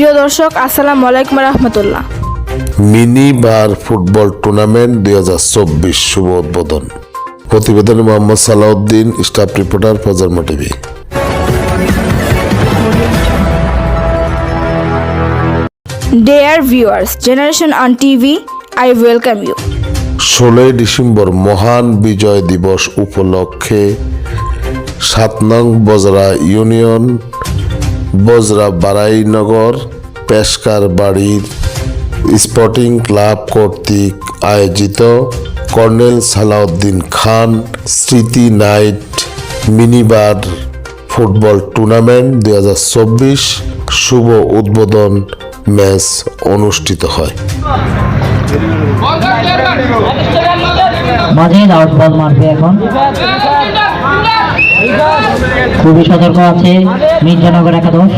প্রিয় দর্শক আসসালামু আলাইকুম রহমতুল্লাহ। মিনি বার ফুটবল টুর্নামেন্ট দুই হাজার চব্বিশ শুভ উদ্বোধন। প্রতিবেদনে Mohammad Salauddin staff reporter Projonmo TV. Dear viewers, Generation on TV, I welcome you. ষোলোই ডিসেম্বর মহান বিজয় দিবস উপলক্ষে সাত নং বজরা ইউনিয়ন বজরা বারাইনগর পেশকার বাড়ির স্পোর্টিং ক্লাব কর্তৃক আয়োজিত কর্নেল সালাউদ্দিন খান স্মৃতি নাইট মিনিবার ফুটবল টুর্নামেন্ট দু হাজার চব্বিশ শুভ উদ্বোধন ম্যাচ অনুষ্ঠিত হয়। মাঝে মারবে এখন। খুবই সতর্ক আছে মির্জানগর একাদশ।